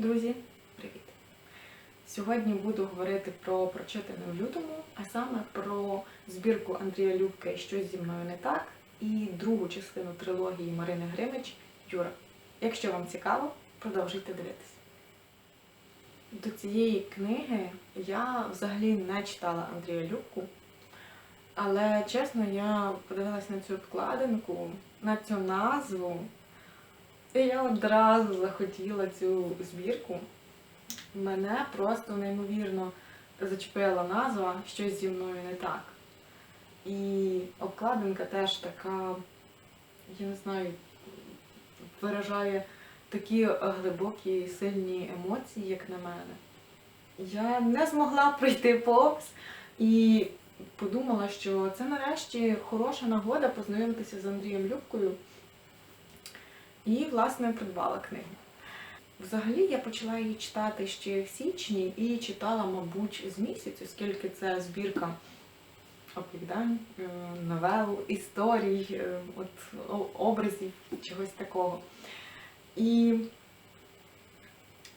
Друзі, привіт! Сьогодні буду говорити про прочитане в лютому, а саме про збірку Андрія Любки Щось зі мною не так і другу частину трилогії Марини Гримич Юра. Якщо вам цікаво, продовжуйте дивитися. До цієї книги я взагалі не читала Андрія Любку, але чесно, я подивилась на цю обкладинку, на цю назву. І я одразу захотіла цю збірку. Мене просто неймовірно зачепила назва Щось зі мною не так. І обкладинка теж така, я не знаю, виражає такі глибокі сильні емоції, як на мене. Я не змогла пройти повз і подумала, що це нарешті хороша нагода познайомитися з Андрієм Любкою. І, власне, придбала книгу. Взагалі я почала її читати ще в січні і читала, мабуть, з місяць, оскільки це збірка оповідань, е, новел, історій, е, от, образів, чогось такого. І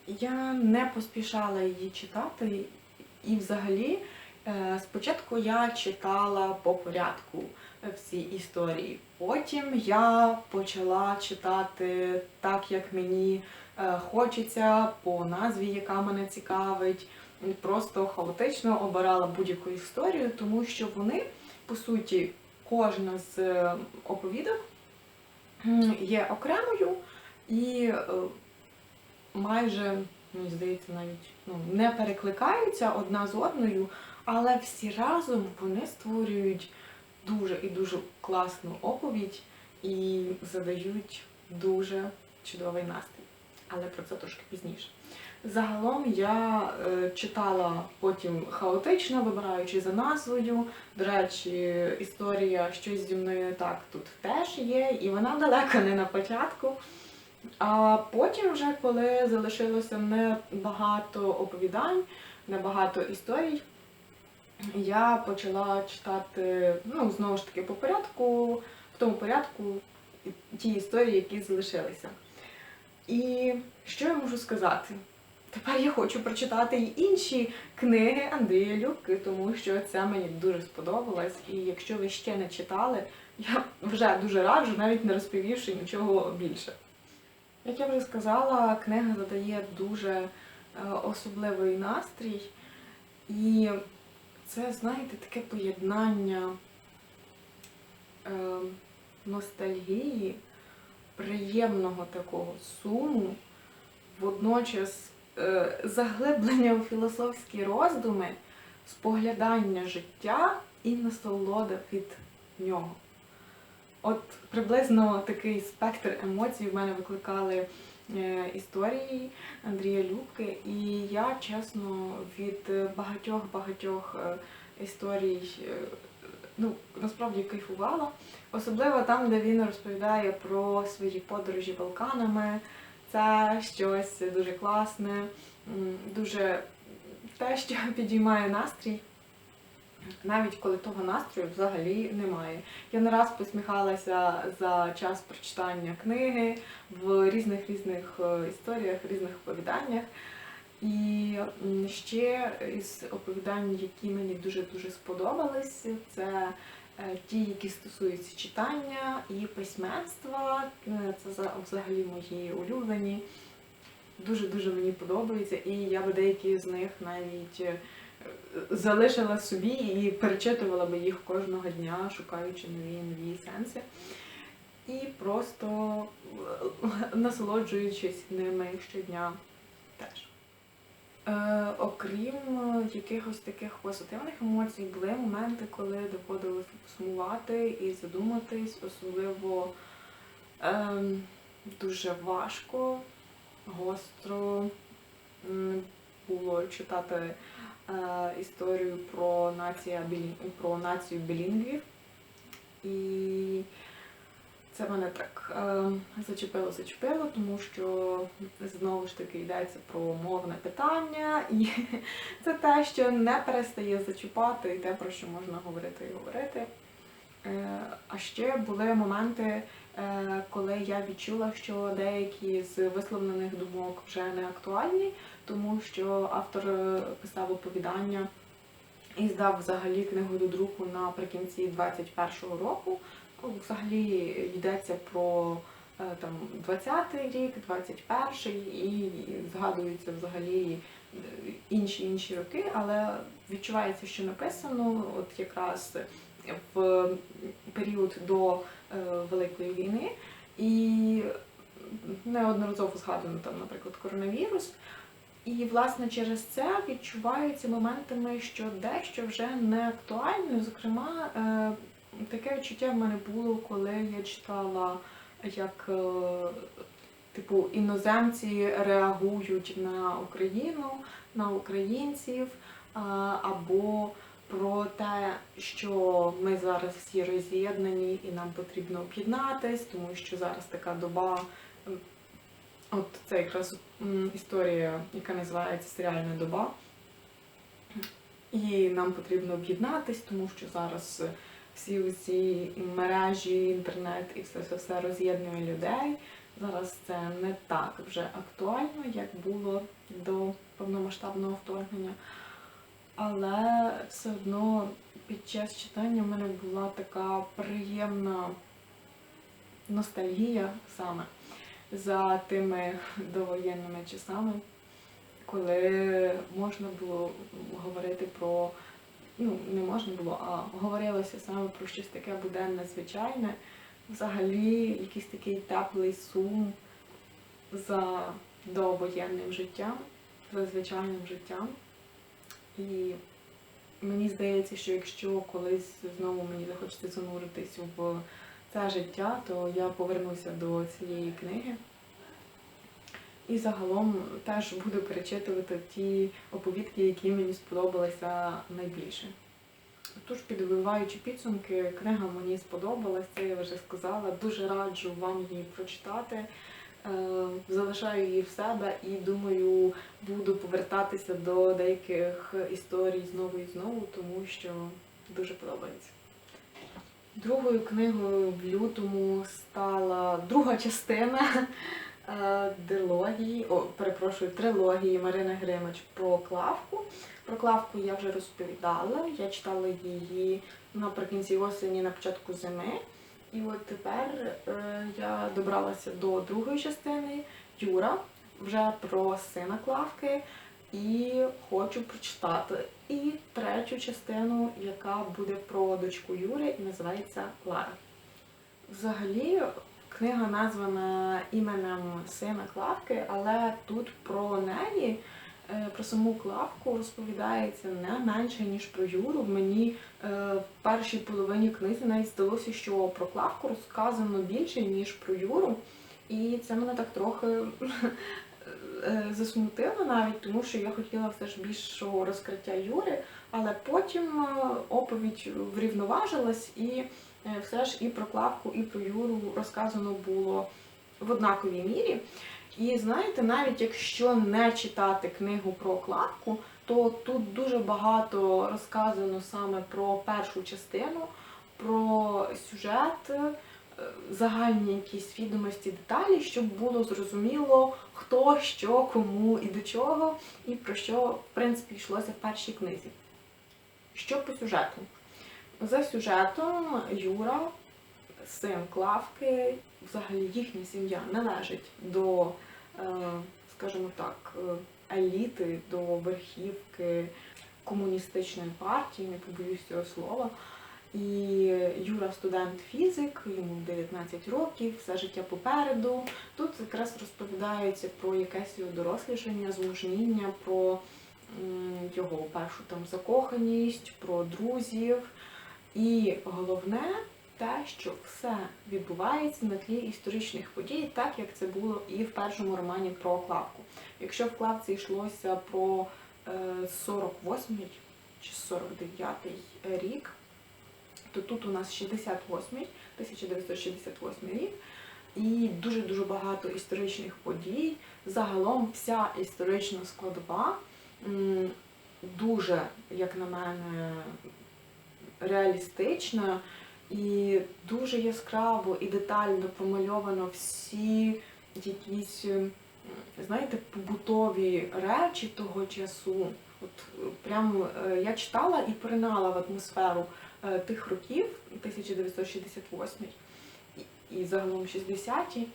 я не поспішала її читати, і взагалі е, спочатку я читала по порядку всі історії. Потім я почала читати так, як мені е, хочеться, по назві, яка мене цікавить. Просто хаотично обирала будь-яку історію, тому що вони, по суті, кожна з е, оповідок є окремою і е, майже, мені здається, навіть ну, не перекликаються одна з одною, але всі разом вони створюють дуже і дуже класну оповідь і задають дуже чудовий настрій. Але про це трошки пізніше. Загалом я е, читала потім хаотично, вибираючи за назвою. До речі, історія щось зі мною не так тут теж є, і вона далеко не на початку. А потім, вже коли залишилося небагато оповідань, небагато історій, я почала читати, ну, знову ж таки, по порядку, в тому порядку ті історії, які залишилися. І що я можу сказати? Тепер я хочу прочитати й інші книги Андрія Любки, тому що це мені дуже сподобалось. І якщо ви ще не читали, я вже дуже раджу, навіть не розповівши нічого більше. Як я вже сказала, книга задає дуже е, особливий настрій. І це, знаєте, таке поєднання е, ностальгії, приємного такого суму, водночас е, заглиблення у філософські роздуми, споглядання життя і насолода від нього. От приблизно такий спектр емоцій в мене викликали історії Андрія Любки, і я чесно від багатьох-багатьох е, історій е, ну, насправді кайфувала. Особливо там, де він розповідає про свої подорожі Балканами. Це щось дуже класне, дуже те, що підіймає настрій. Навіть коли того настрою взагалі немає. Я не раз посміхалася за час прочитання книги в різних різних е, історіях, різних оповіданнях. І ще із оповідань, які мені дуже-дуже сподобались, це е, ті, які стосуються читання і письменства. Е, Це за- взагалі мої улюблені. Дуже-дуже мені подобається, і я би деякі з них навіть е, залишила собі і перечитувала би їх кожного дня, шукаючи нові нові сенси. І просто е, насолоджуючись ними щодня теж. Е, окрім е, якихось таких позитивних емоцій, були моменти, коли доходилось сумувати і задуматись, особливо ем, дуже важко, гостро було читати е, історію про, нація, про націю білінгвів. І це мене так е, зачепило, зачепило, тому що знову ж таки йдеться про мовне питання, і це те, що не перестає зачіпати, і те, про що можна говорити і говорити. Е, А ще були моменти, коли я відчула, що деякі з висловлених думок вже не актуальні, тому що автор е, писав оповідання і здав взагалі книгу до друку наприкінці 21-го року. Ну, Взагалі йдеться про е, там 20-й рік, 21-й і згадуються взагалі е, інші інші роки, але відчувається, що написано от якраз в період до е, Великої війни, і неодноразово згадано там, наприклад, коронавірус. І, власне, через це відчуваються моментами, що дещо вже не актуально. Зокрема, е, таке відчуття в мене було, коли я читала, як е, типу іноземці реагують на Україну, на українців, або про те, що ми зараз всі роз'єднані і нам потрібно об'єднатись, тому що зараз така доба. От це якраз історія, яка називається серіальна доба. І нам потрібно об'єднатись, тому що зараз всі ці мережі, інтернет і все все, все роз'єднує людей. Зараз це не так вже актуально, як було до повномасштабного вторгнення. Але все одно під час читання в мене була така приємна ностальгія саме за тими довоєнними часами, коли можна було говорити про, ну не можна було, а говорилося саме про щось таке буденне, звичайне, взагалі якийсь такий теплий сум за довоєнним життям, за звичайним життям. І мені здається, що якщо колись знову мені захочеться зануритись в це життя, то я повернуся до цієї книги. І загалом теж буду перечитувати ті оповідки, які мені сподобалися найбільше. Тож, підбиваючи підсумки, книга мені сподобалась, це я вже сказала. Дуже раджу вам її прочитати. Е, Залишаю її в себе і думаю, буду повертатися до деяких історій знову і знову, тому що дуже подобається. Другою книгою в лютому стала друга частина е, дилогії, о, перепрошую, трилогії Марини Гримач про Клавку. Про Клавку я вже розповідала, я читала її наприкінці осені, на початку зими. І от тепер е, я добралася до другої частини. Юра, вже про сина Клавки, і хочу прочитати. І третю частину, яка буде про дочку Юри і називається Лара. Взагалі, книга названа іменем сина Клавки, але тут про неї, про саму Клавку розповідається не менше, ніж про Юру. Мені е, в першій половині книги навіть здалося, що про Клавку розказано більше, ніж про Юру. І це мене так трохи е, засмутило навіть, тому що я хотіла все ж більшого розкриття Юри, але потім е, оповідь врівноважилась і е, все ж і про Клавку, і про Юру розказано було в однаковій мірі. І знаєте, навіть якщо не читати книгу про Клавку, то тут дуже багато розказано саме про першу частину, про сюжет, е, загальні якісь відомості, деталі, щоб було зрозуміло, хто, що, кому і до чого, і про що, в принципі, йшлося в першій книзі. Що по сюжету? За сюжетом Юра, син Клавки, взагалі їхня сім'я належить до, е, скажімо так, е, еліти, до верхівки комуністичної партії, не побоюсь цього слова. І Юра студент фізик, йому 19 років, все життя попереду. Тут якраз розповідається про якесь його дорослішання, змужніння, про його першу там закоханість, про друзів. І головне те, що все відбувається на тлі історичних подій, так як це було і в першому романі про Клавку. Якщо в Клавці йшлося про е, 48-й чи 49-й рік, то тут у нас 68-й, 1968 рік, і дуже-дуже багато історичних подій. Загалом вся історична складова дуже, як на мене, реалістична І дуже яскраво і детально промальовано всі якісь, е, знаєте, побутові речі того часу. От прям е, я читала і поринала в атмосферу е, тих років, 1968 і, і загалом 60-ті.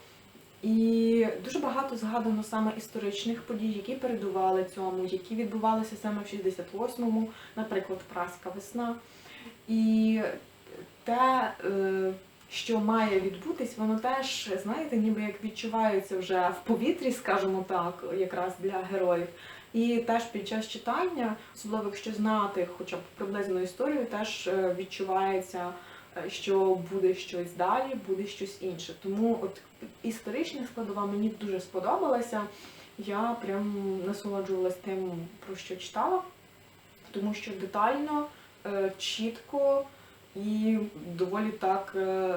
І дуже багато згадано саме історичних подій, які передували цьому, які відбувалися саме в 68-му, наприклад, Праська весна. І те, е, що має відбутись, воно теж, знаєте, ніби як відчувається вже в повітрі, скажімо так, якраз для героїв. І теж під час читання, особливо якщо знати хоча б приблизну історію, теж е, відчувається, е, що буде щось далі, буде щось інше. Тому от історична складова мені дуже сподобалася. Я прям насолоджувалась тим, про що читала, тому що детально, чітко і доволі так е,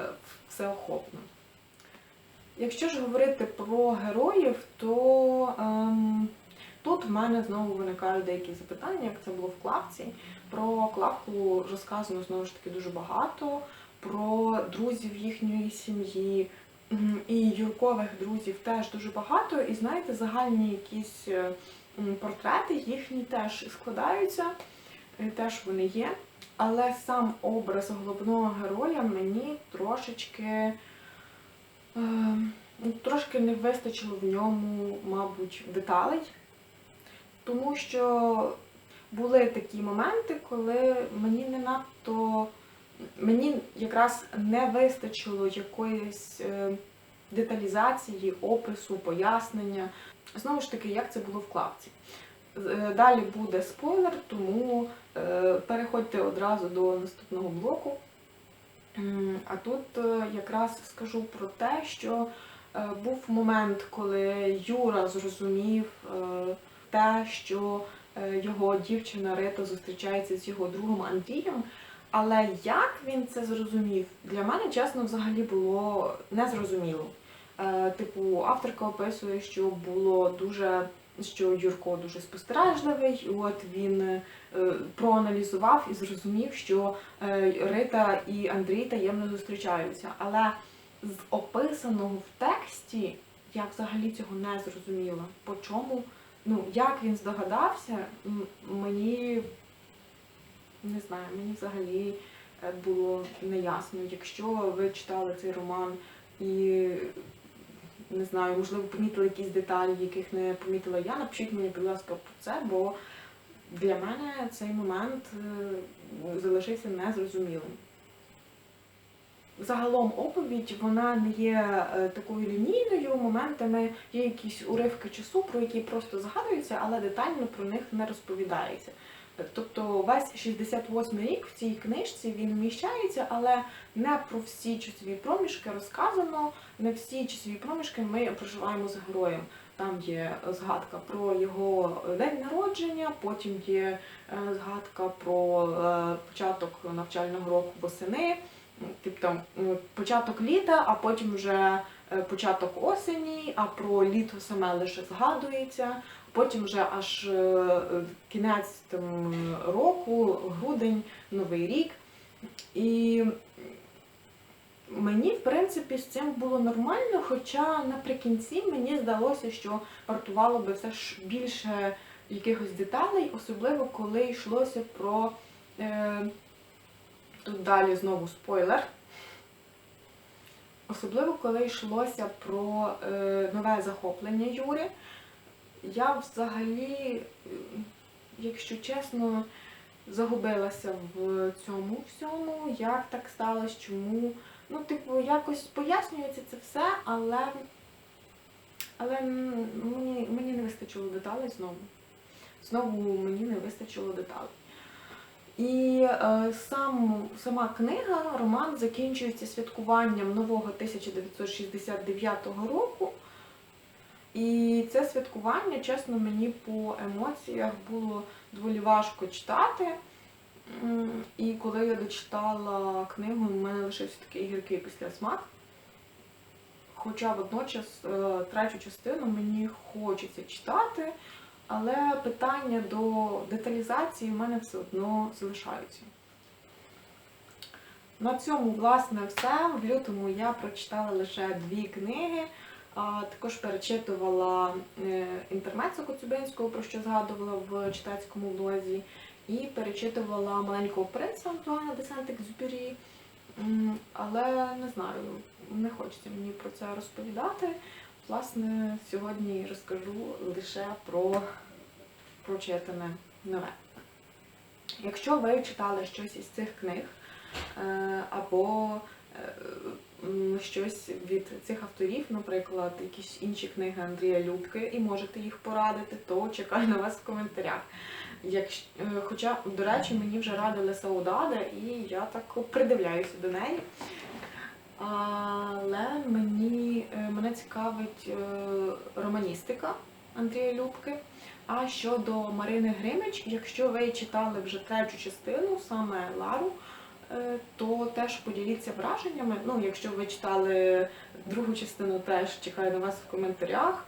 всеохопно. Якщо ж говорити про героїв, то ем, тут в мене знову виникають деякі запитання, як це було в клавці. Про клавку розказано знову ж таки дуже багато, про друзів їхньої сім'ї і юркових друзів теж дуже багато. І знаєте, загальні якісь е, портрети їхні теж складаються, е, теж вони є. Але сам образ головного героя мені трошечки, е, ну, трошки не вистачило в ньому, мабуть, деталей. Тому що були такі моменти, коли мені не надто, мені якраз не вистачило якоїсь е, деталізації, опису, пояснення. Знову ж таки, як це було в клапці. Е, Далі буде спойлер, тому е, переходьте одразу до наступного блоку. А тут е, якраз скажу про те, що був момент, коли Юра зрозумів те, що його дівчина Рита зустрічається з його другом Андрієм. Але як він це зрозумів, для мене чесно взагалі було незрозуміло. Типу, авторка описує, що було дуже що Юрко дуже спостережливий, от він е, проаналізував і зрозумів, що е, Рита і Андрій таємно зустрічаються. Але з описаного в тексті я взагалі цього не зрозуміла. По чому, ну як він здогадався, мені не знаю, мені взагалі е, було неясно. Якщо ви читали цей роман і не знаю, можливо, помітили якісь деталі, яких не помітила я. Напишіть мені, будь ласка, про це, бо для мене цей момент е, залишився незрозумілим. Загалом оповідь вона не є е, такою лінійною, моментами є якісь уривки часу, про які просто згадуються, але детально про них не розповідається. Тобто весь 68 рік в цій книжці він вміщається, але не про всі часові проміжки розказано, не всі часові проміжки ми проживаємо з героєм. Там є згадка про його день народження, потім є е, згадка про е, початок навчального року восени, типу там початок літа, а потім вже е, початок осені, а про літо саме лише згадується. Потім вже аж е, кінець там, року, грудень, новий рік. І мені, в принципі, з цим було нормально, хоча наприкінці мені здалося, що вартувало би все ж більше якихось деталей, особливо коли йшлося про. Е, тут далі знову спойлер. Особливо, коли йшлося про е, нове захоплення Юри. Я взагалі, якщо чесно, загубилася в цьому всьому, як так сталося, чому. Ну, типу, якось пояснюється це все, але, але мені, мені не вистачило деталей знову. Знову мені не вистачило деталей. І е, сам, сама книга, роман закінчується святкуванням нового 1969 року. І це святкування, чесно, мені по емоціях було доволі важко читати. І коли я дочитала книгу, у мене лишився такий гіркий післясмак. Хоча водночас е, третю частину мені хочеться читати, але питання до деталізації в мене все одно залишаються. На цьому, власне, все. В лютому я прочитала лише дві книги. Також перечитувала е, інтермецу Коцюбинського, про що згадувала в читацькому блозі, і перечитувала маленького принца Антуана де Сент-Екзюпері. Але не знаю, не хочеться мені про це розповідати. Власне, сьогодні розкажу лише про прочитане нове. Якщо ви читали щось із цих книг, е, або е, щось від цих авторів, наприклад, якісь інші книги Андрія Любки, і можете їх порадити, то чекаю на вас в коментарях. Е, хоча, до речі, мені вже радили Саудада, і я так придивляюся до неї. Але мені, е, мене цікавить е, романістика Андрія Любки. А щодо Марини Гримич, якщо ви читали вже третю частину, саме Лару, то теж поділіться враженнями. Ну, якщо ви читали другу частину, теж чекаю на вас в коментарях.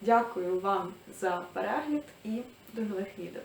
Дякую вам за перегляд і до нових відео.